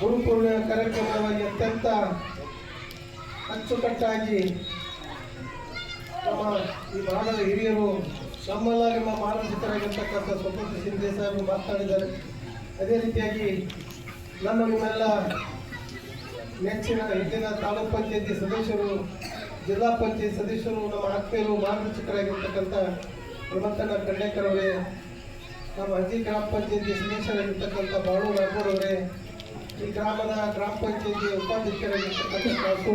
ಗುರುಪೂರ್ಣಿಮೆ ಕಾರ್ಯಕ್ರಮವಾಗಿ ಅತ್ಯಂತ ಅಚ್ಚುಕಟ್ಟಾಗಿ ನಮ್ಮ ಈ ಭಾಗದ ಹಿರಿಯರು ನಿಮ್ಮ ಮಾನಸಿಕರಾಗಿರ್ತಕ್ಕಂಥ ಸ್ವತಂತ್ರ ಶಿಂದೆ ಸಾಹೇಬರು ಮಾತನಾಡಿದ್ದಾರೆ ಅದೇ ರೀತಿಯಾಗಿ ನನ್ನ ನಿಮ್ಮೆಲ್ಲ ನೆಚ್ಚಿನ ಹಿಂದಿನ ತಾಲೂಕು ಪಂಚಾಯತಿ ಸದಸ್ಯರು, ಜಿಲ್ಲಾ ಪಂಚಾಯತ್ ಸದಸ್ಯರು, ನಮ್ಮ ಆತ್ಮೀಯರು ಮಾರ್ಗದರ್ಶಕರಾಗಿರ್ತಕ್ಕಂಥ ಹನುಮಂತನ ಖಂಡೇಕರ್ ಅವರೇ, ನಮ್ಮ ಅಜ್ಜಿ ಗ್ರಾಮ ಪಂಚಾಯತಿ ಸದಸ್ಯರಾಗಿರ್ತಕ್ಕಂಥ ಬಾಳು ರಾಘೋರವರೇ ಈ ಗ್ರಾಮದ ಗ್ರಾಮ ಪಂಚಾಯತಿ ಉಪಾಧ್ಯಕ್ಷರಾಗಿರ್ತಕ್ಕಂಥ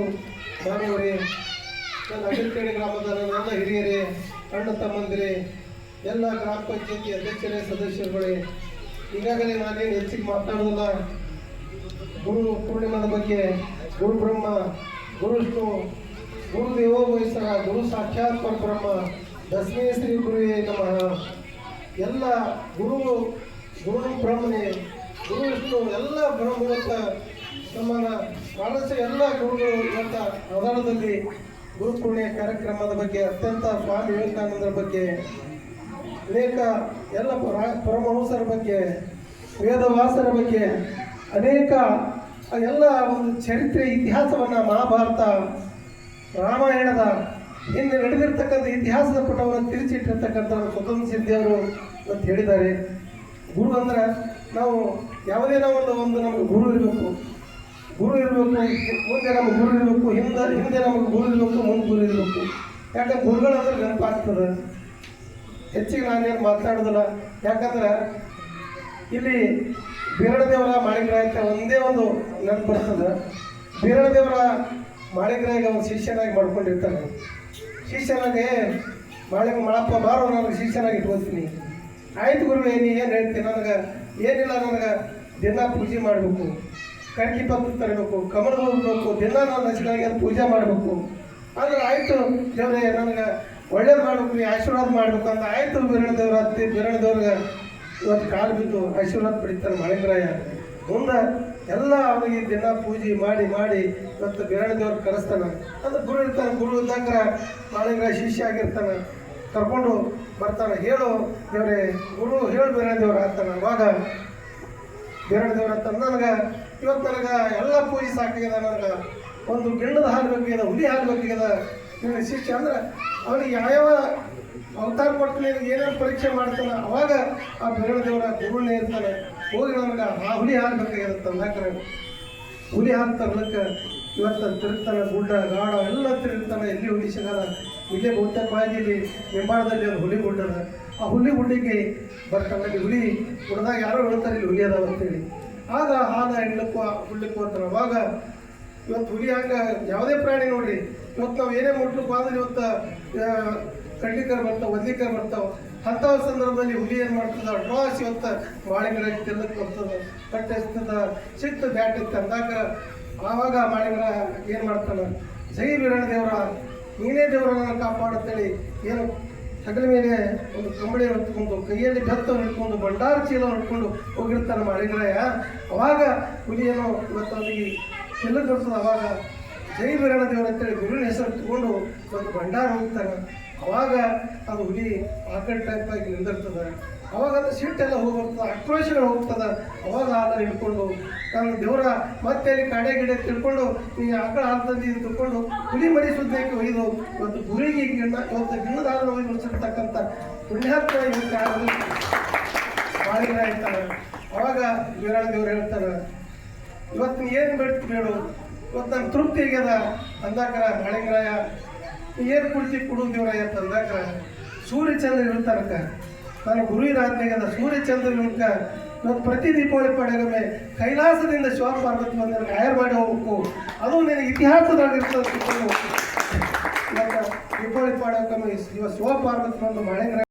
ನನ್ನ ಅಗಿರ್ಕೇಡಿ ಗ್ರಾಮದ ನನ್ನ ಹಿರಿಯರೇ, ಅಣ್ಣ ತಮ್ಮಂದಿರೇ, ಎಲ್ಲ ಗ್ರಾಮ ಪಂಚಾಯತಿ ಅಧ್ಯಕ್ಷರೇ, ಸದಸ್ಯರುಗಳೇ, ಈಗಾಗಲೇ ನಾನೇನು ಹೆಚ್ಚಿಗೆ ಮಾತನಾಡೋದಿಲ್ಲ ಗುರು ಪೂರ್ಣಿಮಾದ ಬಗ್ಗೆ, ಗುರು ಬ್ರಹ್ಮ, ಗುರು ವಿಷ್ಣು, ಗುರು ದೇವೋ ಗುರು ಸಾಕ್ಷಾತ್ ಪರಬ್ರಹ್ಮ ದಶಮೇ ಶ್ರೀ ಗುರುವೇ ನಮಃ. ಎಲ್ಲ ಗುರು ಗುರು ಬ್ರಹ್ಮನೇ ಗುರು ವಿಷ್ಣು ಎಲ್ಲ ಬ್ರಹ್ಮ ಸಮಾನ ಮಾಡಿಸ ಎಲ್ಲ ಗುರುಗಳು ಇವತ್ತ ಅವಧಾನದಲ್ಲಿ ಗುರು ಪೂರ್ಣಿಮೆ ಕಾರ್ಯಕ್ರಮದ ಬಗ್ಗೆ ಅತ್ಯಂತ ಸ್ವಾಮಿ ವಿವೇಕಾನಂದರ ಬಗ್ಗೆ ಅನೇಕ ಎಲ್ಲ ಪರ- ಪರಮಹಂಸರ ಬಗ್ಗೆ ವೇದವಾಸರ ಬಗ್ಗೆ ಅನೇಕ ಎಲ್ಲ ಒಂದು ಚರಿತ್ರೆ ಇತಿಹಾಸವನ್ನು ಮಹಾಭಾರತ, ರಾಮಾಯಣದ ಹಿಂದೆ ನಡೆದಿರ್ತಕ್ಕಂಥ ಇತಿಹಾಸದ ಪುಟವನ್ನು ತಿರುಚಿಟ್ಟಿರ್ತಕ್ಕಂಥ ಸ್ವತಂತ್ರ ಸಿದ್ಧಿಯವರು ಅಂತ ಹೇಳಿದ್ದಾರೆ. ಗುರು ಅಂದ್ರೆ ನಾವು ಯಾವುದೇ ಒಂದು ಒಂದು ನಮಗೆ ಗುರು ಇರಬೇಕು. ಗುರು ಇರಬೇಕು, ಮುಂದೆ ನಮಗೆ ಗುರು ಇರಬೇಕು, ಹಿಂದೆ ಹಿಂದೆ ನಮಗೆ ಗುರು ಇರಬೇಕು, ಮುಂದೆ ಗುರು ಇರಬೇಕು. ಯಾಕಂದ್ರೆ ಗುರುಗಳಂದ್ರೆ ನೆನಪಾಗ್ತದೆ. ಹೆಚ್ಚಿಗೆ ನಾನೇನು ಮಾತಾಡೋದಿಲ್ಲ. ಯಾಕಂದ್ರೆ ಇಲ್ಲಿ ಬೀರಣ ದೇವರ ಅಂತ ಒಂದೇ ಒಂದು ನೆನಪು ಬರ್ತದೆ. ಬೀರಣ ದೇವರ ಮಾಳಿಗ್ರಾಯಿಗೆ ಒಂದು ಶಿಷ್ಯನಾಗಿ ಮಾಡ್ಕೊಂಡಿರ್ತಾನೆ ಶಿಷ್ಯನಾಗೆ ಮಾಳಿ ಮಾಡಪ್ಪ ಬಾರೋ ನನಗೆ ಶಿಷ್ಯನಾಗಿ ಇಟ್ಕೋತೀನಿ ಆಯ್ತು ಗುರು ನೀ ಏನು ಹೇಳ್ತೀನಿ ನನಗೆ ಏನಿಲ್ಲ ನನಗೆ, ದಿನ ಪೂಜೆ ಮಾಡಬೇಕು. ಕಡ್ಗಿ ಪತ್ರ ತರಬೇಕು ಕಮಲ ಹೋಗ್ಬೇಕು ದಿನ ನಾನು ಹಸಿಗಾಗಿ ಅದು ಪೂಜೆ ಮಾಡಬೇಕು. ಅಂದ್ರೆ ಆಯಿತು, ದೇವ್ರೆ, ನನಗೆ ಒಳ್ಳೇದು ಮಾಡ್ಬೇಕು ನೀ ಆಶೀರ್ವಾದ ಮಾಡ್ಬೇಕು ಅಂತ ಆಯಿತು ಬಿರಣ ದೇವ್ರ ಹತ್ತಿ ಬಿರಣ ದೇವ್ರಿಗೆ ಇವತ್ತು ಕಾಲು ಬಿದ್ದು ಆಶೀರ್ವಾದ ಪಡಿತಾರೆ ಮಳೆಗ್ರಾಯ. ಮುಂದೆ ಎಲ್ಲ ಅವನಿಗೆ ದಿನ ಪೂಜೆ ಮಾಡಿ ಮಾಡಿ ಇವತ್ತು ಬಿರಣ ದೇವ್ರಿಗೆ ಕರೆಸ್ತಾನೆ. ಅಂದ್ರೆ ಗುರು ಇರ್ತಾನೆ, ಗುರು ಇದ್ದಾಗ ಮಳೆಗ್ರಾಯ ಶಿಷ್ಯ ಆಗಿರ್ತಾನೆ. ಕರ್ಕೊಂಡು ಬರ್ತಾನೆ ಹೇಳು, ದೇವ್ರೆ, ಗುರು ಹೇಳು ಬೇರೆ ದೇವ್ರ ಅಂತಾನೆ ಅವಾಗ ಬೇರೆ ದೇವ್ರ ಅಂತ ನನಗೆ ಇವತ್ತು ನನಗೆ ಎಲ್ಲ ಪೂಜೆ ಸಾಕಾಗ್ಯದ ನನಗೆ ಒಂದು ಗಿಣ್ಣದ ಹಾಲು ಬೇಕಾಗ್ಯದ ಹುಲಿ ಹಾಲು ಬೇಕಾಗ್ಯದ ನಿನ್ನ ಶಿಷ್ಯ ಅಂದ್ರೆ ಅವನಿಗೆ ಯಾವ್ಯಾವ ಅವತಾರ ಕೊಟ್ಟು ಏನೇನು ಪರೀಕ್ಷೆ ಮಾಡ್ತಾನೆ? ಅವಾಗ ಆ ಬೇರೆ ದೇವರ ಗುರುನೇ ಇರ್ತಾನೆ. ಹೋಗಿ ನನಗೆ ಆ ಹುಲಿ ಹಾಲು ಬೇಕಾಗ್ಯದ ಹುಲಿ ಹಾಲು ಇವತ್ತು ತಿರುಗ್ತಾನೆ ಗುಡ್ಡ, ಗಾಡ ಎಲ್ಲ ತಿರುಗ್ತಾನೆ. ಎಲ್ಲಿ ಹುಲಿ ಸಿಗಲ್ಲ. ಇಲ್ಲೇ ಬಹುತೇಕವಾಗಿ ಇಲ್ಲಿ ನಿಂಬಾಳದಲ್ಲಿ ಒಂದು ಹುಲಿ ಗುಡ್ಡದ ಆ ಹುಲಿ ಗುಡ್ಡಿಗೆ ಬರ್ತಾನೆ ಹುಲಿ ಗುಡ್ಡದಾಗ ಯಾರೋ ಹೇಳ್ತಾರೆ ಇಲ್ಲಿ ಹುಲಿ ಅದಾವ ಅಂತೇಳಿ. ಆಗ ಹಾಲ ಹೆಣ್ಲಿಕ್ಕೂ ಹುಡ್ಲಿಕ್ಕೂ ಅಂತಾರೆ ಅವಾಗ ಇವತ್ತು ಹುಲಿ ಹಂಗ ಯಾವುದೇ ಪ್ರಾಣಿ ನೋಡ್ರಿ ಇವತ್ತು ನಾವು ಏನೇ ಮುಟ್ಲಿಕ್ಕೆ ಹೋದ್ರೆ ಇವತ್ತು ಆ, ಕಡ್ಲಿಕರ್ ಬರ್ತಾವೆ ಒದ್ಲಿಕರ್ ಬರ್ತಾವೆ. ಅಂಥ ಸಂದರ್ಭದಲ್ಲಿ ಹುಲಿ ಏನು ಮಾಡ್ತದ? ಅಡ್ವಾಸ್ ಇವತ್ತು ಮಾಳಿಗರ ತಿನ್ನಕ್ಕೆ ಬರ್ತದೆ ಕಟ್ಟೆ ಎಸ್ತದ ಸಿಟ್ಟು ಬ್ಯಾಟ್ ಇತ್ತು ಅಂದಾಗ ಆವಾಗ ಮಾಳಿಗರ ಏನು ಮಾಡ್ತಾನೆ? ಜೈ ವೀರಣ್ಣ ದೇವರ ನೀನೇ ದೇವರನ್ನು ಕಾಪಾಡುತ್ತೇಳಿ. ಏನು ಹಗಲ ಮೇಲೆ ಒಂದು ಕಂಬಳಿ ಹೊತ್ಕೊಂಡು, ಕೈಯಲ್ಲಿ ಬೆತ್ತವನ್ನು ಇಟ್ಕೊಂಡು, ಭಂಡಾರ ಚೀಲ ಹಿಡ್ಕೊಂಡು ಹೋಗಿರ್ತಾನೆ ಮಾಳಿಗರಾಯ ಅವಾಗ ಹುಲಿಯನ್ನು ಇವತ್ತು ಅವನಿಗೆ ಚೆಲ್ಲಗೊಳಿಸೋದು ಅವಾಗ ಜೈ ಬೀರಣ ದೇವರು ಅಂತೇಳಿ ಗುರುವಿನ ಹೆಸರು ತಗೊಂಡು ಒಂದು ಭಂಡಾರ ಹೋಗ್ತಾನೆ ಅವಾಗ ಅದು ಹುಲಿ ಆಕಳ ಟೈಪ್ ಆಗಿ ನಿಂದಿರ್ತದೆ. ಅವಾಗ ಅದು ಸಿಟ್ಟೆಲ್ಲ ಹೋಗ್ಬರ್ತದೆ ಆಕ್ರೋಶಗಳು ಹೋಗ್ತದೆ. ಅವಾಗ ಹಾಲ ಹಿಡ್ಕೊಂಡು ನಾನು ದೇವರ ಮತ್ತೆ ಅಲ್ಲಿ ಕಡೆ ಗಿಡ ತಿಳ್ಕೊಂಡು ಈ ಆಕಳ ಹಾಲು ತಂದು ತಿಳ್ಕೊಂಡು ಹುಲಿ ಮರಿ ಸುದ್ದಕ್ಕೆ ಒಯ್ದು ಇವತ್ತು ಗುರಿಗೆ ಇವತ್ತು ಗಿಣ್ಣದ ಹಾಲು ಒಯ್ದು ಉಳಿಸಿರ್ತಕ್ಕಂಥ ಪುಣ್ಯಾತ್ಮ ಇವತ್ತು ಕಾಲದಲ್ಲಿ ಇರ್ತಾರೆ ಅವಾಗ ವಿರಾಳ ದೇವ್ರು ಹೇಳ್ತಾರೆ, ಇವತ್ತು ಏನು ಬೇಡ ಬೇಡು? ಇವತ್ತು ನಾನು ತೃಪ್ತಿ ಆಗ್ಯದ? ಅಂದಾಕರ ಮಾಳಿಂಗರಾಯ ಏನು ಕುಡ್ತಿ ಕುಡು ಅಂತಂದಾಗ ಅಂತ ಅಂದಾಕರ ಸೂರ್ಯ ಚಂದ್ರ ಇರ್ತಾರಕ್ಕ ನಾನು ಗುರು ಸೂರ್ಯ ಚಂದ್ರ ಇರ್ಕ ಇವತ್ತು ಪ್ರತಿ ದೀಪಾವಳಿ ಪಡೆಗೊಮ್ಮೆ ಕೈಲಾಸದಿಂದ ಶಿವ ಪಾರ್ವತಿ ಬಂದ ತಯಾರು ಮಾಡಿ ಹೋಗ್ಬೇಕು. ಅದು ನಿನಗೆ ಇತಿಹಾಸದಾಗ ಇರ್ತದೆ ಇವತ್ತು ದೀಪಾವಳಿ ಪಾಡೋಕೊಮ್ಮೆ ಶಿವ ಶಿವ ಪಾರ್ವತಿ ಬಂದು ಮಾಳಿಂಗರಾಯ